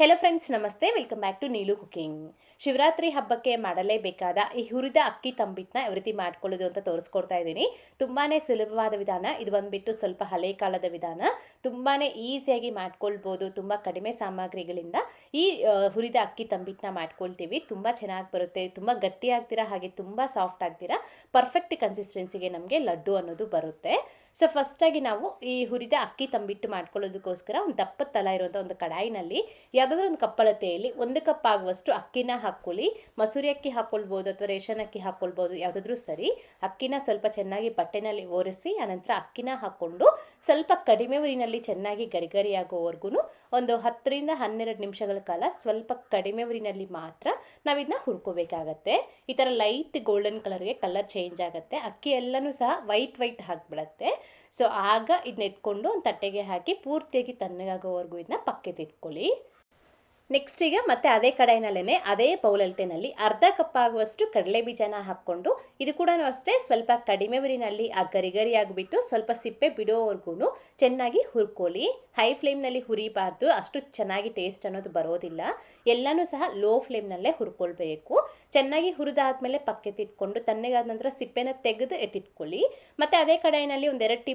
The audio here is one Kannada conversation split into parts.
ಹೆಲೋ ಫ್ರೆಂಡ್ಸ್ ನಮಸ್ತೆ. Welcome back to Neelu cooking Shivaratri ಹಬ್ಬಕ್ಕೆ ಮಾಡಲೇಬೇಕಾದ ಈ ಹುರಿದ ಅಕ್ಕಿ ತಂಬಿಟ್ಟನ್ನ ಯಾವ ರೀತಿ ಮಾಡ್ಕೊಳ್ಳೋದು ಅಂತ ತೋರಿಸ್ಕೊಡ್ತಾ ಇದ್ದೀನಿ. ತುಂಬಾ ಸುಲಭವಾದ ವಿಧಾನ. ಇದು ಬಂದುಬಿಟ್ಟು ಸ್ವಲ್ಪ ಹಳೆ ಕಾಲದ ವಿಧಾನ. ತುಂಬಾ ಈಸಿಯಾಗಿ ಮಾಡ್ಕೊಳ್ಬೋದು. ತುಂಬ ಕಡಿಮೆ ಸಾಮಗ್ರಿಗಳಿಂದ ಈ ಹುರಿದ ಅಕ್ಕಿ ತಂಬಿಟ್ಟನ್ನ ಮಾಡ್ಕೊಳ್ತೀವಿ. ತುಂಬ ಚೆನ್ನಾಗಿ ಬರುತ್ತೆ. ತುಂಬ ಗಟ್ಟಿ ಆಗ್ತೀರಾ ಹಾಗೆ ತುಂಬ ಸಾಫ್ಟ್ ಆಗ್ತೀರಾ ಪರ್ಫೆಕ್ಟ್ ಕನ್ಸಿಸ್ಟೆನ್ಸಿಗೆ ನಮಗೆ ಲಡ್ಡು ಅನ್ನೋದು ಬರುತ್ತೆ. ಸೊ ಫಸ್ಟಾಗಿ ನಾವು ಈ ಹುರಿದ ಅಕ್ಕಿ ತಂಬಿಟ್ಟು ಮಾಡ್ಕೊಳ್ಳೋದಕ್ಕೋಸ್ಕರ ಒಂದು ದಪ್ಪ ತಲ ಇರುವಂಥ ಒಂದು ಕಡಾಯಿನಲ್ಲಿ ಯಾವುದಾದ್ರೂ ಒಂದು ಕಪ್ಪಳತೆಯಲ್ಲಿ ಒಂದು ಕಪ್ ಆಗುವಷ್ಟು ಅಕ್ಕಿನ ಹಾಕ್ಕೊಳ್ಳಿ. ಮಸೂರಿ ಅಕ್ಕಿ ಹಾಕ್ಕೊಳ್ಬೋದು ಅಥವಾ ರೇಷನ್ ಅಕ್ಕಿ ಹಾಕ್ಕೊಳ್ಬೋದು, ಯಾವುದಾದ್ರೂ ಸರಿ. ಅಕ್ಕಿನ ಸ್ವಲ್ಪ ಚೆನ್ನಾಗಿ ಬಟ್ಟೆನಲ್ಲಿ ಒರೆಸಿ, ಆನಂತರ ಅಕ್ಕಿನ ಹಾಕ್ಕೊಂಡು ಸ್ವಲ್ಪ ಕಡಿಮೆ ಊರಿನಲ್ಲಿ ಚೆನ್ನಾಗಿ ಗರಿಗರಿ ಆಗೋವರೆಗೂ ಒಂದು ಹತ್ತರಿಂದ ಹನ್ನೆರಡು ನಿಮಿಷಗಳ ಕಾಲ ಸ್ವಲ್ಪ ಕಡಿಮೆ ಊರಿನಲ್ಲಿ ಮಾತ್ರ ನಾವಿದನ್ನ ಹುರ್ಕೋಬೇಕಾಗತ್ತೆ. ಈ ಥರ ಲೈಟ್ ಗೋಲ್ಡನ್ ಕಲರ್ಗೆ ಕಲರ್ ಚೇಂಜ್ ಆಗುತ್ತೆ. ಅಕ್ಕಿ ಎಲ್ಲನೂ ಸಹ ವೈಟ್ ವೈಟ್ ಆಗಿಬಿಡತ್ತೆ ಸೊ ಆಗ ಇದನ್ನ ಎತ್ಕೊಂಡು ಒಂದು ತಟ್ಟೆಗೆ ಹಾಕಿ ಪೂರ್ತಿಯಾಗಿ ತಣ್ಣಗಾಗೋವರೆಗೂ ಇದನ್ನ ಪಕ್ಕಕ್ಕೆ ಇಟ್ಕೊಳ್ಳಿ ನೆಕ್ಸ್ಟ್ ಈಗ ಮತ್ತೆ ಅದೇ ಕಡಾಯಿನಲ್ಲೇ ಅದೇ ಬೌಲಲ್ತೆನಲ್ಲಿ ಅರ್ಧ ಕಪ್ ಆಗುವಷ್ಟು ಕಡಲೆ ಬೀಜನ ಹಾಕ್ಕೊಂಡು, ಇದು ಕೂಡ ಅಷ್ಟೇ ಸ್ವಲ್ಪ ಕಡಿಮೆ ಉರಿನಲ್ಲಿ ಆ ಗರಿ ಗರಿ ಆಗಿಬಿಟ್ಟು ಸ್ವಲ್ಪ ಸಿಪ್ಪೆ ಬಿಡೋವರೆಗೂ ಚೆನ್ನಾಗಿ ಹುರ್ಕೊಳ್ಳಿ. ಹೈ ಫ್ಲೇಮ್ನಲ್ಲಿ ಹುರಿಬಾರ್ದು, ಅಷ್ಟು ಚೆನ್ನಾಗಿ ಟೇಸ್ಟ್ ಅನ್ನೋದು ಬರೋದಿಲ್ಲ. ಎಲ್ಲನೂ ಸಹ ಲೋ ಫ್ಲೇಮ್ನಲ್ಲೇ ಹುರ್ಕೊಳ್ಬೇಕು. ಚೆನ್ನಾಗಿ ಹುರಿದಾದ್ಮೇಲೆ ಪಕ್ಕೆತ್ತಿಟ್ಕೊಂಡು ತಣ್ಣಗಾದ ನಂತರ ಸಿಪ್ಪೆನ ತೆಗೆದು ಎತ್ತಿಟ್ಕೊಳ್ಳಿ. ಮತ್ತು ಅದೇ ಕಡಾಯಿನಲ್ಲಿ ಒಂದು ಎರಡು ಟೀ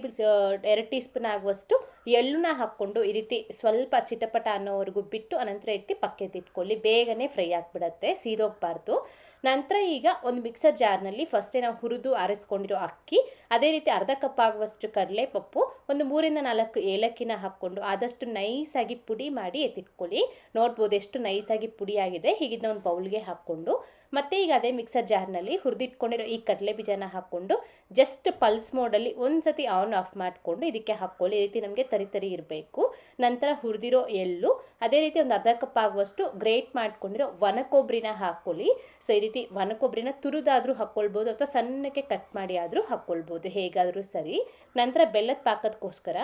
ಎರಡು ಟೀ ಸ್ಪೂನ್ ಆಗುವಷ್ಟು ಎಳ್ಳುನ ಹಾಕ್ಕೊಂಡು ಈ ರೀತಿ ಸ್ವಲ್ಪ ಚಿಟಪಟ ಅನ್ನೋವರೆಗೂ ಬಿಟ್ಟು ಅನಂತರ ಎತ್ತಿ ಪಕ್ಕೆತ್ತಿಟ್ಕೊಳ್ಳಿ ಬೇಗನೆ ಫ್ರೈ ಆಗಿಬಿಡತ್ತೆ, ಸೀದೋಗ್ಬಾರ್ದು. ನಂತರ ಈಗ ಒಂದು ಮಿಕ್ಸರ್ ಜಾರ್ನಲ್ಲಿ ಫಸ್ಟೇ ನಾವು ಹುರಿದು ಆರಿಸ್ಕೊಂಡಿರೋ ಅಕ್ಕಿ, ಅದೇ ರೀತಿ ಅರ್ಧ ಕಪ್ ಆಗುವಷ್ಟು ಕಡಲೆ ಪಪ್ಪು ಒಂದು ಮೂರಿಂದ ನಾಲ್ಕು ಏಲಕ್ಕಿನ ಹಾಕ್ಕೊಂಡು ಆದಷ್ಟು ನೈಸಾಗಿ ಪುಡಿ ಮಾಡಿ ಎತ್ತಿಟ್ಕೊಳ್ಳಿ. ನೋಡ್ಬೋದು ಎಷ್ಟು ನೈಸಾಗಿ ಪುಡಿಯಾಗಿದೆ ಹೀಗಿದ್ನ ಒಂದು ಬೌಲ್ಗೆ ಹಾಕ್ಕೊಂಡು ಮತ್ತೆ ಈಗ ಅದೇ ಮಿಕ್ಸರ್ ಜಾರ್ನಲ್ಲಿ ಹುರಿದಿಟ್ಕೊಂಡಿರೋ ಈ ಕಡಲೆ ಬೀಜನ ಹಾಕ್ಕೊಂಡು ಜಸ್ಟ್ ಪಲ್ಸ್ ಮೋಡಲ್ಲಿ ಒಂದು ಸತಿ ಆನ್ ಆಫ್ ಮಾಡಿಕೊಂಡು ಇದಕ್ಕೆ ಹಾಕ್ಕೊಳ್ಳಿ. ಈ ರೀತಿ ನಮಗೆ ತರಿ ತರಿ ಇರಬೇಕು. ನಂತರ ಹುರಿದಿರೋ ಎಳ್ಳು, ಅದೇ ರೀತಿ ಒಂದು ಅರ್ಧ ಕಪ್ ಆಗುವಷ್ಟು ಗ್ರೇಟ್ ಮಾಡ್ಕೊಂಡಿರೋ ಒಣ ಕೊಬ್ಬರಿನ ಹಾಕ್ಕೊಳ್ಳಿ. ಸೊ ಈ ರೀತಿ ಒಣ ಕೊಬ್ಬರಿನ ತುರಿದಾದರೂ ಹಾಕ್ಕೊಳ್ಬೋದು ಅಥವಾ ಸಣ್ಣಕ್ಕೆ ಕಟ್ ಮಾಡಿ ಆದರೂ ಹಾಕ್ಕೊಳ್ಬೋದು. ಹೇಗಾದರೂ ಸರಿ. ನಂತರ ಬೆಲ್ಲದ ಪಾಕದಕ್ಕೋಸ್ಕರ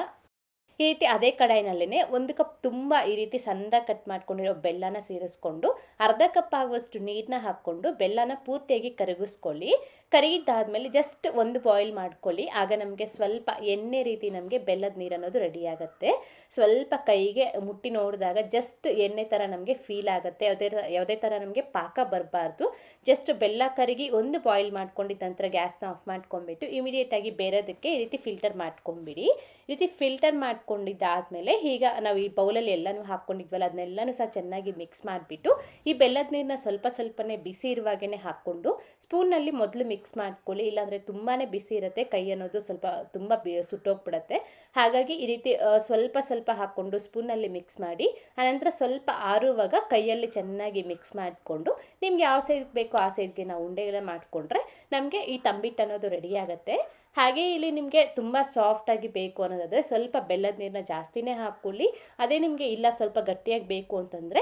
ಈ ರೀತಿ ಅದೇ ಕಡಾಯಿನಲ್ಲೇ ಒಂದು ಕಪ್ ತುಂಬ ಈ ರೀತಿ ಸಂದ ಕಟ್ ಮಾಡ್ಕೊಂಡಿರೋ ಬೆಲ್ಲನ ಸೇರಿಸ್ಕೊಂಡು ಅರ್ಧ ಕಪ್ ಆಗುವಷ್ಟು ನೀರನ್ನ ಹಾಕ್ಕೊಂಡು ಬೆಲ್ಲನ ಪೂರ್ತಿಯಾಗಿ ಕರಗಿಸ್ಕೊಳ್ಳಿ. ಕರಗಿದ್ದಾದ್ಮೇಲೆ ಜಸ್ಟ್ ಒಂದು ಬಾಯ್ಲ್ ಮಾಡ್ಕೊಳ್ಳಿ. ಆಗ ನಮಗೆ ಸ್ವಲ್ಪ ಎಣ್ಣೆ ರೀತಿ ನಮಗೆ ಬೆಲ್ಲದ ನೀರು ಅನ್ನೋದು ರೆಡಿ ಆಗುತ್ತೆ. ಸ್ವಲ್ಪ ಕೈಗೆ ಮುಟ್ಟಿ ನೋಡಿದಾಗ ಜಸ್ಟ್ ಎಣ್ಣೆ ಥರ ನಮಗೆ ಫೀಲ್ ಆಗುತ್ತೆ. ಯಾವುದೇ ಯಾವುದೇ ಥರ ನಮಗೆ ಪಾಕ ಬರಬಾರ್ದು. ಜಸ್ಟ್ ಬೆಲ್ಲ ಕರಗಿ ಒಂದು ಬಾಯ್ಲ್ ಮಾಡ್ಕೊಂಡಿದ್ದ ನಂತರ ಗ್ಯಾಸ್ನ ಆಫ್ ಮಾಡ್ಕೊಂಬಿಟ್ಟು ಇಮಿಡಿಯೇಟಾಗಿ ಬೇರೆದಕ್ಕೆ ಈ ರೀತಿ ಫಿಲ್ಟರ್ ಮಾಡ್ಕೊಂಬಿಡಿ ಈ ರೀತಿ ಫಿಲ್ಟರ್ ಮಾಡ್ಕೊಂಡಿದ್ದಾದಮೇಲೆ ಈಗ ನಾವು ಈ ಬೌಲಲ್ಲಿ ಎಲ್ಲನೂ ಹಾಕ್ಕೊಂಡಿದ್ವಲ್ಲ ಅದನ್ನೆಲ್ಲನೂ ಸಹ ಚೆನ್ನಾಗಿ ಮಿಕ್ಸ್ ಮಾಡಿಬಿಟ್ಟು ಈ ಬೆಲ್ಲದ ನೀರನ್ನ ಸ್ವಲ್ಪ ಸ್ವಲ್ಪನೇ ಬಿಸಿ ಇರುವಾಗೇ ಹಾಕ್ಕೊಂಡು ಸ್ಪೂನಲ್ಲಿ ಮೊದಲು ಮಿಕ್ಸ್ ಮಾಡ್ಕೊಳ್ಳಿ. ಇಲ್ಲಾಂದರೆ ತುಂಬಾ ಬಿಸಿ ಇರುತ್ತೆ, ಕೈ ಅನ್ನೋದು ಸ್ವಲ್ಪ ತುಂಬ ಬಿ, ಸುಟ್ಟೋಗ್ಬಿಡತ್ತೆ. ಹಾಗಾಗಿ ಈ ರೀತಿ ಸ್ವಲ್ಪ ಸ್ವಲ್ಪ ಹಾಕ್ಕೊಂಡು ಸ್ಪೂನಲ್ಲಿ ಮಿಕ್ಸ್ ಮಾಡಿ, ಆನಂತರ ಸ್ವಲ್ಪ ಆರುವಾಗ ಕೈಯಲ್ಲಿ ಚೆನ್ನಾಗಿ ಮಿಕ್ಸ್ ಮಾಡಿಕೊಂಡು, ನಿಮ್ಗೆ ಯಾವ ಸೈಜ್ ಬೇಕೋ ಆ ಸೈಜ್ಗೆ ನಾವು ಉಂಡೆಗಳ ಮಾಡಿಕೊಂಡ್ರೆ ನಮಗೆ ಈ ತಂಬಿಟ್ಟು ಅನ್ನೋದು ರೆಡಿ ಆಗುತ್ತೆ. ಹಾಗೆ ಇಲ್ಲಿ ನಿಮಗೆ ತುಂಬ ಸಾಫ್ಟಾಗಿ ಬೇಕು ಅನ್ನೋದಾದರೆ ಸ್ವಲ್ಪ ಬೆಲ್ಲದ ನೀರನ್ನ ಜಾಸ್ತಿನೇ ಹಾಕ್ಕೊಳ್ಳಿ. ಅದೇ ನಿಮಗೆ ಇಲ್ಲ ಸ್ವಲ್ಪ ಗಟ್ಟಿಯಾಗಿ ಬೇಕು ಅಂತಂದರೆ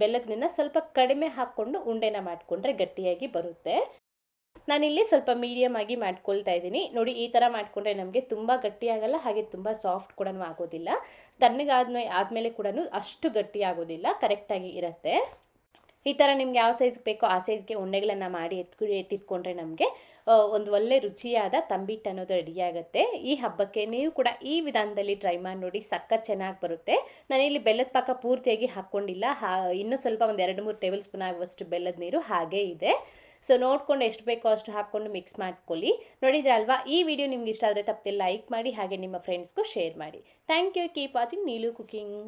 ಬೆಲ್ಲದ ನೀರನ್ನ ಸ್ವಲ್ಪ ಕಡಿಮೆ ಹಾಕ್ಕೊಂಡು ಉಂಡೆನ ಮಾಡಿಕೊಂಡ್ರೆ ಗಟ್ಟಿಯಾಗಿ ಬರುತ್ತೆ. ನಾನಿಲ್ಲಿ ಸ್ವಲ್ಪ ಮೀಡಿಯಮ್ ಆಗಿ ಮಾಡ್ಕೊಳ್ತಾ ಇದ್ದೀನಿ. ನೋಡಿ, ಈ ಥರ ಮಾಡಿಕೊಂಡ್ರೆ ನಮಗೆ ತುಂಬ ಗಟ್ಟಿ ಹಾಗೆ ತುಂಬ ಸಾಫ್ಟ್ ಕೂಡ ಆಗೋದಿಲ್ಲ. ತಣ್ಣಗಾದ್ಮೇಲೆ ಆದಮೇಲೆ ಕೂಡ ಅಷ್ಟು ಗಟ್ಟಿ ಆಗೋದಿಲ್ಲ ಕರೆಕ್ಟಾಗಿ ಇರುತ್ತೆ. ಈ ಥರ ನಿಮ್ಗೆ ಯಾವ ಸೈಜ್ಗೆ ಬೇಕೋ ಆ ಸೈಜ್ಗೆ ಉಂಡೆಗಳನ್ನು ಮಾಡಿ ಎತ್ತಿ ಎತ್ತಿಟ್ಕೊಂಡ್ರೆ ನಮಗೆ ಒಂದು ಒಳ್ಳೆ ರುಚಿಯಾದ ತಂಬಿಟ್ಟು ಅನ್ನೋದು ರೆಡಿಯಾಗುತ್ತೆ ಈ ಹಬ್ಬಕ್ಕೆ ನೀವು ಕೂಡ ಈ ವಿಧಾನದಲ್ಲಿ ಟ್ರೈ ಮಾಡಿ ನೋಡಿ, ಸಖತ್ ಚೆನ್ನಾಗಿ ಬರುತ್ತೆ. ನಾನಿಲ್ಲಿ ಬೆಲ್ಲದ ಪಾಕ ಪೂರ್ತಿಯಾಗಿ ಹಾಕ್ಕೊಂಡಿಲ್ಲ. ಹಾ, ಇನ್ನೂ ಸ್ವಲ್ಪ ಒಂದು ಎರಡು ಮೂರು ಟೇಬಲ್ ಸ್ಪೂನ್ ಆಗುವಷ್ಟು ಬೆಲ್ಲದ ನೀರು ಹಾಗೇ ಇದೆ. ಸೊ ನೋಡ್ಕೊಂಡು ಎಷ್ಟು ಬೇಕೋ ಅಷ್ಟು ಹಾಕ್ಕೊಂಡು ಮಿಕ್ಸ್ ಮಾಡ್ಕೊಳ್ಳಿ. ನೋಡಿದ್ರೆ ಅಲ್ವಾ? ಈ ವಿಡಿಯೋ ನಿಮ್ಗೆ ಇಷ್ಟ ಆದರೆ ತಪ್ಪದೆ ಲೈಕ್ ಮಾಡಿ, ಹಾಗೆ ನಿಮ್ಮ ಫ್ರೆಂಡ್ಸ್ಗೂ ಶೇರ್ ಮಾಡಿ. Thank you keep watching Neelu cooking